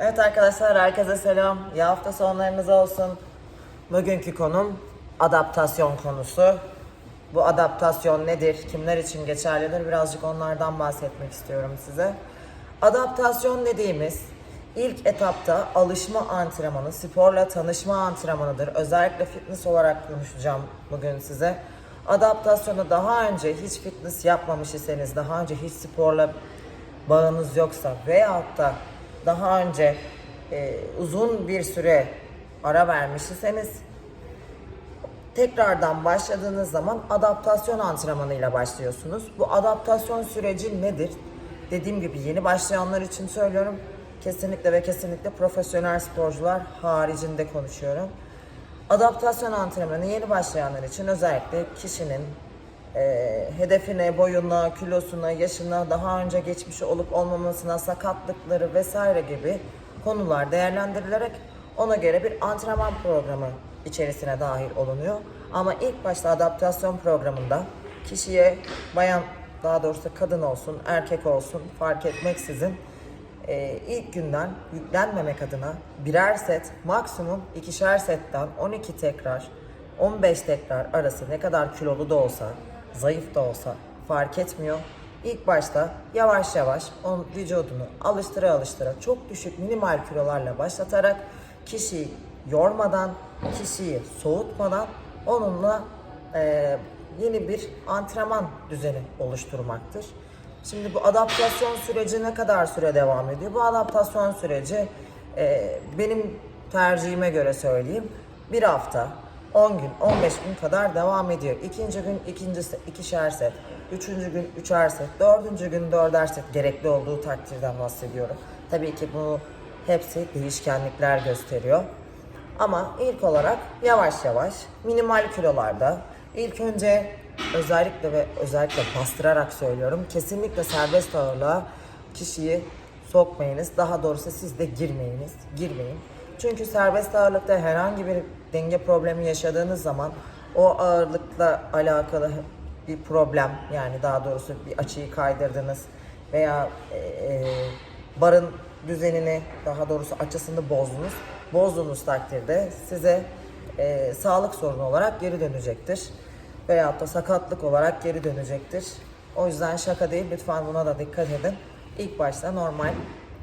Evet arkadaşlar herkese selam. İyi hafta sonlarınız olsun. Bugünkü konum adaptasyon konusu. Bu adaptasyon nedir? Kimler için geçerlidir? Birazcık onlardan bahsetmek istiyorum size. Adaptasyon dediğimiz ilk etapta alışma antrenmanı, sporla tanışma antrenmanıdır. Özellikle fitness olarak konuşacağım bugün size. Adaptasyonu daha önce hiç fitness yapmamış iseniz, daha önce hiç sporla bağınız yoksa veyahut da daha önce e, uzun bir süre ara vermiş tekrardan başladığınız zaman adaptasyon antrenmanıyla başlıyorsunuz. Bu adaptasyon süreci nedir? Dediğim gibi yeni başlayanlar için söylüyorum. Kesinlikle ve kesinlikle profesyonel sporcular haricinde konuşuyorum. Adaptasyon antrenmanı yeni başlayanlar için özellikle kişinin e, hedefine, boyuna, kilosuna, yaşına, daha önce geçmiş olup olmamasına, sakatlıkları vesaire gibi konular değerlendirilerek ona göre bir antrenman programı içerisine dahil olunuyor. Ama ilk başta adaptasyon programında kişiye bayan daha doğrusu kadın olsun, erkek olsun fark etmeksizin e, ilk günden yüklenmemek adına birer set, maksimum ikişer setten 12 tekrar, 15 tekrar arası ne kadar kilolu da olsa, zayıf da olsa fark etmiyor. İlk başta yavaş yavaş onun vücudunu alıştıra alıştıra çok düşük minimal kilolarla başlatarak kişiyi yormadan, kişiyi soğutmadan onunla e, yeni bir antrenman düzeni oluşturmaktır. Şimdi bu adaptasyon süreci ne kadar süre devam ediyor? Bu adaptasyon süreci e, benim tercihime göre söyleyeyim bir hafta, 10 gün, 15 gün kadar devam ediyor. İkinci gün ikincisi ikişer set, üçüncü gün üçer set, dördüncü gün dörder set gerekli olduğu takdirden bahsediyorum. Tabii ki bu hepsi değişkenlikler gösteriyor. Ama ilk olarak yavaş yavaş minimal kilolarda ilk önce özellikle ve özellikle bastırarak söylüyorum. Kesinlikle serbest ağırlığa kişiyi sokmayınız. Daha doğrusu siz de girmeyiniz. Girmeyin. Çünkü serbest ağırlıkta herhangi bir denge problemi yaşadığınız zaman o ağırlıkla alakalı bir problem yani daha doğrusu bir açıyı kaydırdınız veya e, e, barın düzenini daha doğrusu açısını bozdunuz. Bozduğunuz takdirde size e, sağlık sorunu olarak geri dönecektir. Veyahut da sakatlık olarak geri dönecektir. O yüzden şaka değil lütfen buna da dikkat edin. İlk başta normal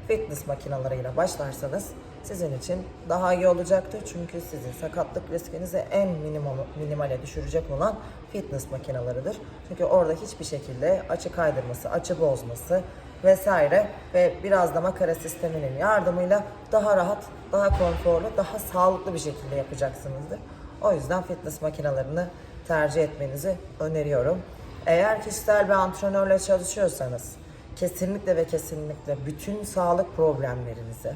fitness makinalarıyla başlarsanız sizin için daha iyi olacaktır. Çünkü sizin sakatlık riskinizi en minimum, minimale düşürecek olan fitness makinalarıdır. Çünkü orada hiçbir şekilde açı kaydırması, açı bozması vesaire ve biraz da makara sisteminin yardımıyla daha rahat, daha konforlu, daha sağlıklı bir şekilde yapacaksınızdır. O yüzden fitness makinalarını tercih etmenizi öneriyorum. Eğer kişisel bir antrenörle çalışıyorsanız kesinlikle ve kesinlikle bütün sağlık problemlerinizi,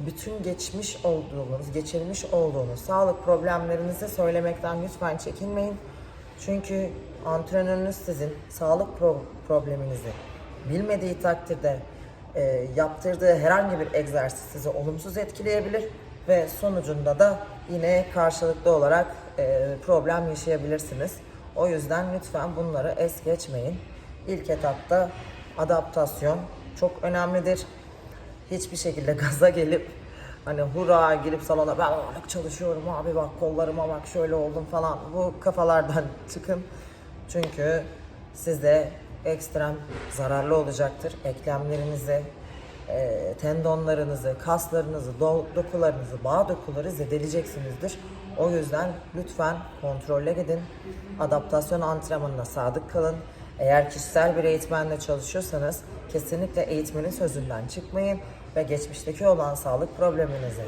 bütün geçmiş olduğunuz, geçirmiş olduğunuz sağlık problemlerinizi söylemekten lütfen çekinmeyin. Çünkü antrenörünüz sizin sağlık pro- probleminizi bilmediği takdirde e, yaptırdığı herhangi bir egzersiz sizi olumsuz etkileyebilir ve sonucunda da yine karşılıklı olarak e, problem yaşayabilirsiniz. O yüzden lütfen bunları es geçmeyin. İlk etapta adaptasyon çok önemlidir. Hiçbir şekilde gaza gelip hani hurra girip salona ben ağırlık çalışıyorum abi bak kollarıma bak şöyle oldum falan bu kafalardan çıkın. Çünkü size ekstrem zararlı olacaktır. Eklemlerinizi, e, tendonlarınızı, kaslarınızı, do- dokularınızı, bağ dokuları zedeleyeceksinizdir. O yüzden lütfen kontrolle gidin. Adaptasyon antrenmanına sadık kalın. Eğer kişisel bir eğitmenle çalışıyorsanız kesinlikle eğitmenin sözünden çıkmayın ve geçmişteki olan sağlık probleminizi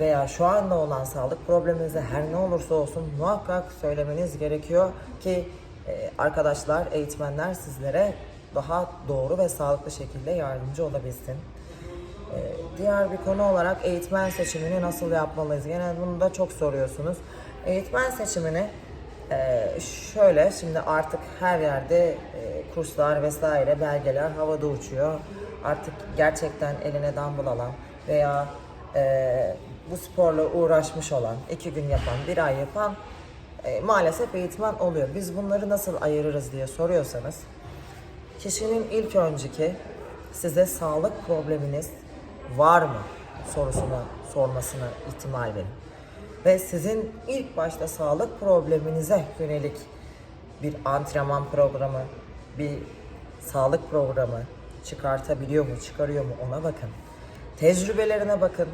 veya şu anda olan sağlık probleminizi her ne olursa olsun muhakkak söylemeniz gerekiyor ki e, arkadaşlar, eğitmenler sizlere daha doğru ve sağlıklı şekilde yardımcı olabilsin. Ee, Diğer bir konu olarak eğitmen seçimini nasıl yapmalıyız? Genelde bunu da çok soruyorsunuz. Eğitmen seçimini e, şöyle, şimdi artık her yerde e, kurslar vesaire, belgeler havada uçuyor. Artık gerçekten eline dumbbell alan veya e, bu sporla uğraşmış olan, iki gün yapan, bir ay yapan e, maalesef eğitmen oluyor. Biz bunları nasıl ayırırız diye soruyorsanız, kişinin ilk önceki size sağlık probleminiz var mı? sorusunu sormasına ihtimal verin. Ve sizin ilk başta sağlık probleminize yönelik bir antrenman programı, bir sağlık programı çıkartabiliyor mu, çıkarıyor mu ona bakın. Tecrübelerine bakın,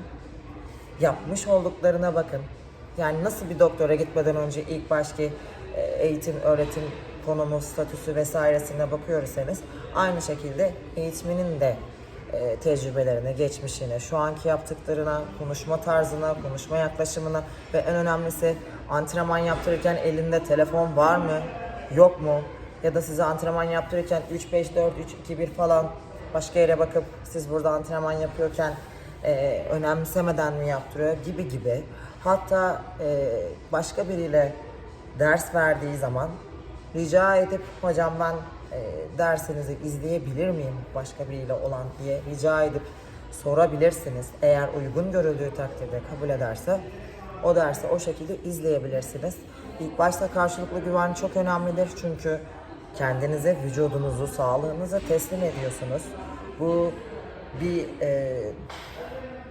yapmış olduklarına bakın. Yani nasıl bir doktora gitmeden önce ilk başki e, eğitim, öğretim konumu, statüsü vesairesine bakıyorsanız aynı şekilde eğitiminin de e, tecrübelerine, geçmişine, şu anki yaptıklarına, konuşma tarzına, konuşma yaklaşımına ve en önemlisi antrenman yaptırırken elinde telefon var mı, yok mu? Ya da size antrenman yaptırırken 3, 5, 4, 3, 2, 1 falan başka yere bakıp siz burada antrenman yapıyorken e, önemsemeden mi yaptırıyor gibi gibi. Hatta e, başka biriyle ders verdiği zaman rica edip hocam ben e, dersinizi izleyebilir miyim başka biriyle olan diye rica edip sorabilirsiniz. Eğer uygun görüldüğü takdirde kabul ederse o dersi o şekilde izleyebilirsiniz. İlk başta karşılıklı güven çok önemlidir çünkü kendinize, vücudunuzu, sağlığınıza teslim ediyorsunuz. Bu bir e,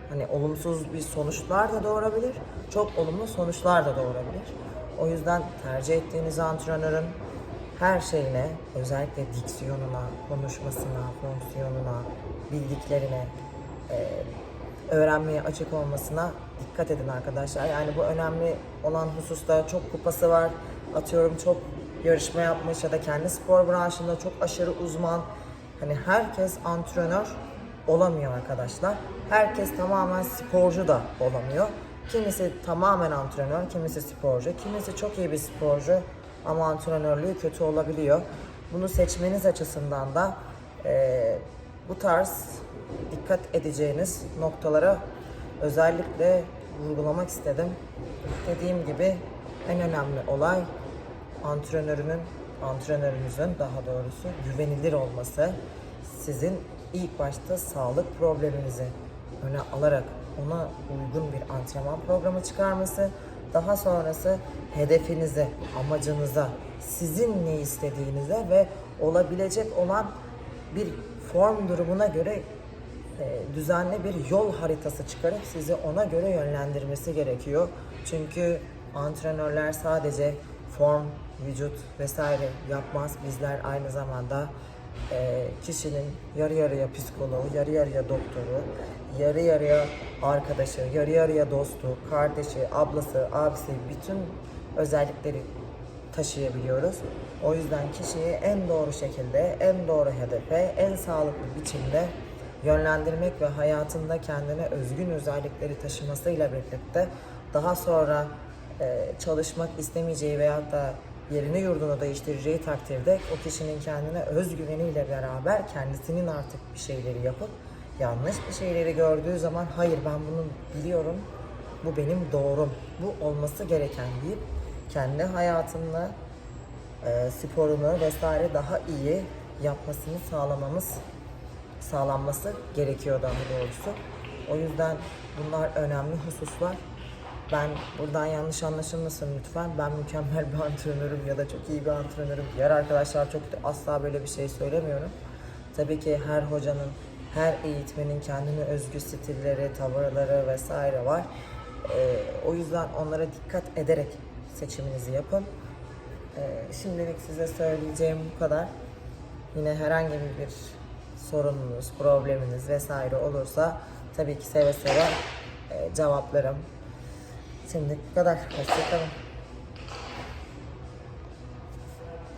hani olumsuz bir sonuçlar da doğurabilir, çok olumlu sonuçlar da doğurabilir. O yüzden tercih ettiğiniz antrenörün her şeyine, özellikle diksiyonuna, konuşmasına, fonksiyonuna, bildiklerine, e, öğrenmeye açık olmasına dikkat edin arkadaşlar. Yani bu önemli olan hususta çok kupası var. Atıyorum çok yarışma yapmış ya da kendi spor branşında çok aşırı uzman. Hani herkes antrenör olamıyor arkadaşlar. Herkes tamamen sporcu da olamıyor. Kimisi tamamen antrenör, kimisi sporcu, kimisi çok iyi bir sporcu ama antrenörlüğü kötü olabiliyor. Bunu seçmeniz açısından da eee, bu tarz dikkat edeceğiniz noktalara özellikle vurgulamak istedim. Dediğim gibi en önemli olay antrenörünün, antrenörünüzün daha doğrusu güvenilir olması. Sizin ilk başta sağlık probleminizi öne alarak ona uygun bir antrenman programı çıkarması, daha sonrası hedefinize, amacınıza, sizin ne istediğinize ve olabilecek olan bir form durumuna göre e, düzenli bir yol haritası çıkarıp sizi ona göre yönlendirmesi gerekiyor. Çünkü antrenörler sadece form, vücut vesaire yapmaz. Bizler aynı zamanda e, kişinin yarı yarıya psikoloğu, yarı yarıya doktoru, yarı yarıya arkadaşı, yarı yarıya dostu, kardeşi, ablası, abisi bütün özellikleri taşıyabiliyoruz. O yüzden kişiyi en doğru şekilde, en doğru hedefe, en sağlıklı biçimde yönlendirmek ve hayatında kendine özgün özellikleri taşımasıyla birlikte daha sonra çalışmak istemeyeceği veyahut da yerini yurdunu değiştireceği takdirde o kişinin kendine özgüveniyle beraber kendisinin artık bir şeyleri yapıp yanlış bir şeyleri gördüğü zaman hayır ben bunu biliyorum bu benim doğrum bu olması gereken deyip kendi hayatında e, sporunu vesaire daha iyi yapmasını sağlamamız sağlanması gerekiyor daha doğrusu. O yüzden bunlar önemli hususlar. Ben buradan yanlış anlaşılmasın lütfen. Ben mükemmel bir antrenörüm ya da çok iyi bir antrenörüm. Diğer arkadaşlar çok asla böyle bir şey söylemiyorum. Tabii ki her hocanın, her eğitmenin kendine özgü stilleri, tavırları vesaire var. Ee, o yüzden onlara dikkat ederek seçiminizi yapın. Ee, şimdilik size söyleyeceğim bu kadar. Yine herhangi bir sorununuz, probleminiz vesaire olursa tabii ki seve seve e, cevaplarım. Şimdi bu kadar. Hoşçakalın.